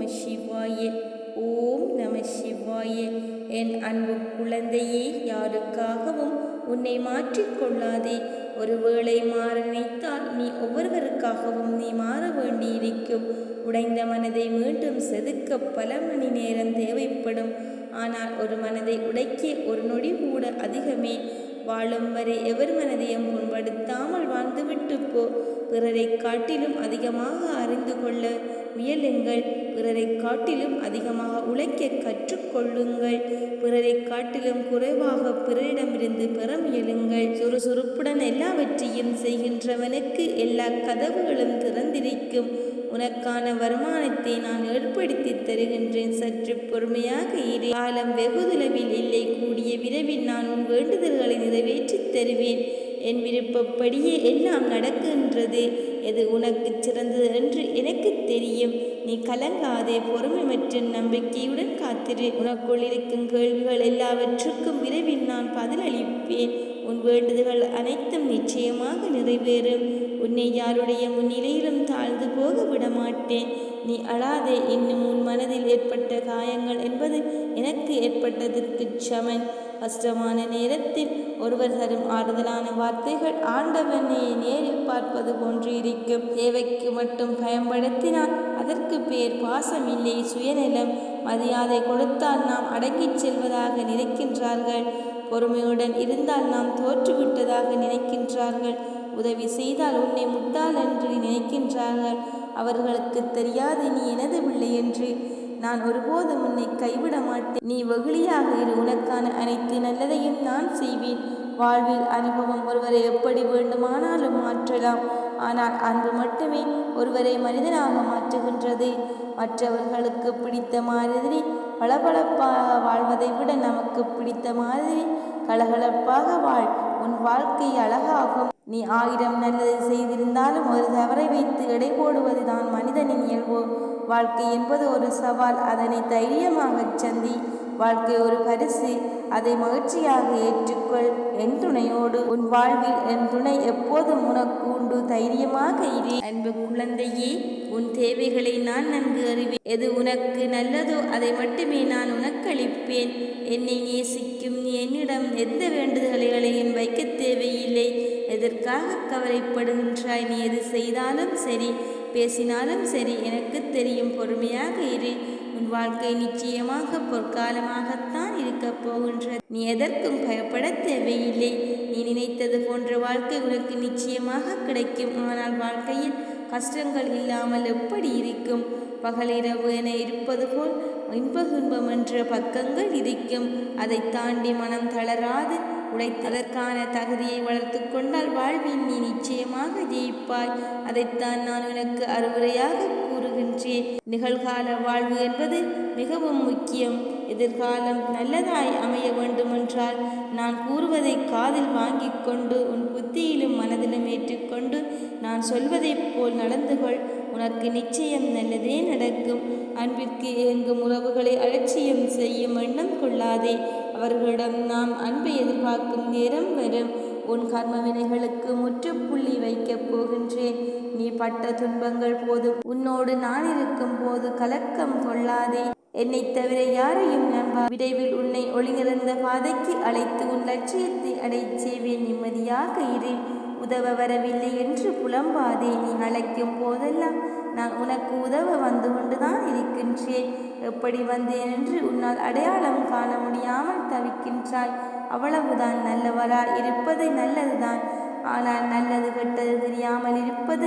நம சிவாய. ஓம் நம சிவாய. என் அன்பு குழந்தையே யாருக்காகவும் உன்னை மாற்றிக்கொள்ளாதே ஒருவேளை மாற நினைத்தால் நீ ஒவ்வொருவருக்காகவும் நீ மாற வேண்டியிருக்கும். உடைந்த மனதை மீண்டும் செதுக்க பல மணி நேரம் தேவைப்படும். ஆனால் ஒரு மனதை உடைக்க ஒரு நொடி கூட அதிகமே. வாழும் வரை எவர் மனதையும் புண்படுத்தாமல் வாழ்ந்துவிட்டு போ. பிறரை காட்டிலும் அதிகமாக அறிந்து கொள்ள முயலுங்கள். பிறரை காட்டிலும் அதிகமாக உழைக்க கற்றுக்கொள்ளுங்கள். பிறரை காட்டிலும் குறைவாக பிறரிடமிருந்து பெற முயலுங்கள். சுறுசுறுப்புடன் எல்லாவற்றையும் செய்கின்றவனுக்கு எல்லா கதவுகளும் திறந்திருக்கும். உனக்கான வருமானத்தை நான் ஏற்படுத்தி தருகின்றேன். சற்று பொறுமையாக இரு. காலம் வெகுதளவில் இல்லை. கூடிய விரைவில் நான் உன் வேண்டுதல்களை நிறைவேற்றித் தருவேன். என் விருப்பப்படியே எல்லாம் நடக்கின்றது. எது உனக்கு சிறந்தது என்று எனக்கு தெரியும். நீ கலங்காதே. பொறுமை மற்றும் நம்பிக்கையுடன் காத்திரு. உனக்குள் இருக்கும் கேள்விகள் எல்லாவற்றுக்கும் விரைவில் நான் பதிலளிப்பேன். உன் வேண்டுதல்கள் அனைத்தும் நிச்சயமாக நிறைவேறும். உன்னை யாருடைய முன்னிலையிலும் தாழ்ந்து போக விடமாட்டேன். நீ அழாதே இன்னும் உன் மனதில் ஏற்பட்ட காயங்கள் என்பது எனக்கு ஏற்பட்டதற்கு சமன். கஷ்டமான நேரத்தில் ஒருவர் தரும் ஆறுதலான வார்த்தைகள் ஆண்டவனை நேரில் பார்ப்பது போன்று இருக்கும். தேவைக்கு மட்டும் பயன்படுத்தினால் அதற்கு பேர் பாசம் இல்லை சுயநலம். மரியாதை கொடுத்தால் நாம் அடங்கிச் செல்வதாக நினைக்கின்றார்கள். பொறுமையுடன் இருந்தால் நாம் தோற்றுவிட்டதாக நினைக்கின்றார்கள். உதவி செய்தால் உன்னை முட்டாள் என்று நினைக்கின்றார்கள். அவர்களுக்கு தெரியாது நீ எனது பிள்ளை என்று. நான் ஒருபோதும் உன்னை கைவிட மாட்டேன். நீ வெகுளியாக இரு உனக்கான அனைத்து நல்லதையும் நான் செய்வேன். வாழ்வில் அனுபவம் ஒருவரை எப்படி வேண்டுமானாலும் மாற்றலாம். ஆனால் அன்பு மட்டுமே ஒருவரை மனிதனாக மாற்றுகின்றது. மற்றவர்களுக்கு பிடித்த மாதிரி பளபளப்பாக வாழ்வதை விட நமக்கு பிடித்த மாதிரி கலகலப்பாக வாழ். உன் வாழ்க்கை அழகாகும். நீ ஆயிரம் நல்லது செய்திருந்தாலும் ஒரு தவறை வைத்து எடை போடுவதுதான் மனிதனின் இயல்பு. வாழ்க்கை என்பது ஒரு சவால். அதனை தைரியமாகச் சந்தி வாழ்க்கை ஒரு பரிசு. அதை மகிழ்ச்சியாக ஏற்றுக்கொள். என் துணையோடு உன் வாழ்வில் என் துணை எப்போதும் உனக்கு உண்டு தைரியமாக இரு. அன்பு குழந்தையே உன் தேவைகளை நான் நன்கு அறிவேன். எது உனக்கு நல்லதோ அதை மட்டுமே நான் உனக்கு அளிப்பேன் என்னை நேசிக்கும் நீ என்னிடம் எந்த வேண்டுதல்களையும் வைக்க தேவையில்லை. எதற்காக கவலைப்படுகின்றாய்? நீ எது செய்தாலும் சரி பேசினாலும் சரி எனக்கு தெரியும். பொறுமையாக இரு. உன் வாழ்க்கை நிச்சயமாக பொற்காலமாகத்தான் இருக்கப் போகின்றது. நீ எதற்கும் பயப்பட தேவையில்லை. நீ நினைத்தது போன்ற வாழ்க்கை உனக்கு நிச்சயமாக கிடைக்கும். ஆனால் வாழ்க்கையில் கஷ்டங்கள் இல்லாமல் எப்படி இருக்கும்? பகலிரவு என இருப்பது போல் இன்ப துன்பம் என்ற பக்கங்கள் இருக்கும். அதை தாண்டி மனம் தளராது. உடைத்ததற்கான தகுதியை வளர்த்து கொண்டால் வாழ்வில் நீ நிச்சயமாக ஜெயிப்பாய். அதைத்தான் நான் உனக்கு அறிவுரையாக கூறுகின்றேன் நிகழ்கால வாழ்வு என்பது மிகவும் முக்கியம். எதிர்காலம் நல்லதாய் அமைய வேண்டுமென்றால் நான் கூறுவதை காதில் வாங்கிக் கொண்டு உன் புத்தியிலும் மனதிலும் ஏற்றுக்கொண்டு நான் சொல்வதைப் போல் நடந்து கொள். உனக்கு நிச்சயம் நல்லதே நடக்கும். அன்பிற்கு இயங்கும் உறவுகளை அலட்சியம் செய்யும் எண்ணம் கொள்ளாதே. அவர்களிடம் நாம் அன்பை எதிர்பார்க்கும் நேரம் வரும். உன் கர்ம வினைகளுக்கு முற்றுப்புள்ளி வைக்கப் போகின்றேன். நீ பட்ட துன்பங்கள் போதும் உன்னோடு நான் இருக்கும் போது கலக்கம் கொள்ளாதே. என்னை தவிர யாரையும் நம்பா விரைவில் உன்னை ஒளிநிறந்த பாதைக்கு அழைத்து உன் லட்சியத்தை அடைச்சேவேன் நிம்மதியாக இரு. உதவ வரவில்லை என்று புலம்பாதே. நீ அழைக்கும் போதெல்லாம் நான் உனக்கு உதவ வந்து கொண்டுதான் இருக்கின்றேன். எப்படி வந்தேன் என்று உன்னால் அடையாளம் காண முடியாமல் தவிக்கின்றாய். அவ்வளவுதான். நல்லவரா இருப்பது நல்லதுதான். ஆனால் நல்லது கெட்டது தெரியாமல் இருப்பது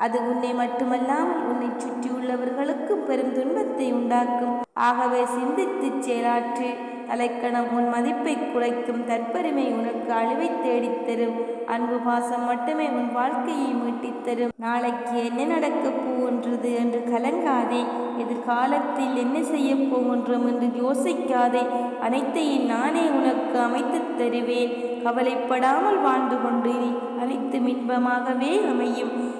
அது உன்னை மட்டுமல்லாமல் உன்னை சுற்றியுள்ளவர்களுக்கு பெரும் துன்பத்தை உண்டாக்கும். ஆகவே சிந்தித்துச் செயலாற்று. தலைக்கணம் உன் மதிப்பை குறைக்கும் தற்பெருமை உனக்கு அழிவை தேடித் தரும் அன்பு பாசம் மட்டுமே உன் வாழ்க்கையை மீட்டித் தரும் நாளைக்கு என்ன நடக்கப் போகின்றது என்று கலங்காதே. எதிர்காலத்தில் என்ன செய்யப் போகின்றோம் என்று யோசிக்காதே. அனைத்தையும் நானே உனக்கு அமைத்துத் தருவேன். கவலைப்படாமல் வாழ்ந்து கொண்டு இரு. அனைத்தும் இன்பமாகவே அமையும்.